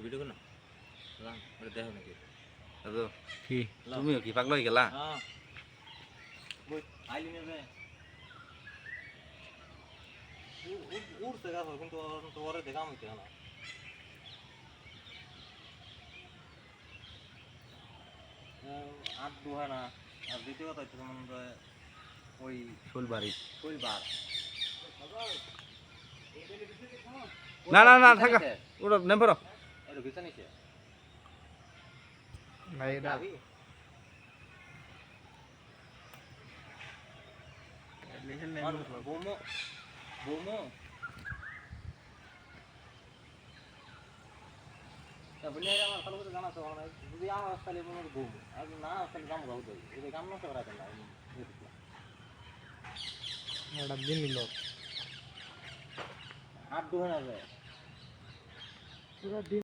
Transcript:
একটু ভিডিও কর না। লাম ওটা দেখো নাকি? দাদু কি? তুমিও কি পাগল হয়ে গেলা? হ্যাঁ। দেখাম হইতে না। আট দু হয় না। আর দ্বিতীয় কথা হচ্ছে মনে হয় ওই ফুলবাড়ি। শৈল না না না থাকা। ওটা নেম্বর এটা ভিতরে নিচে? ভাই এটা বৌমো? বৌমো? তারপরে আমার কালো করে জানা তো যদি আমার তাহলে মনে আর না তাহলে গাম গাও দেবে এটা গাম নষ্ট করা যায় এটা দিন নিল। আট দু যায় পুরো দিন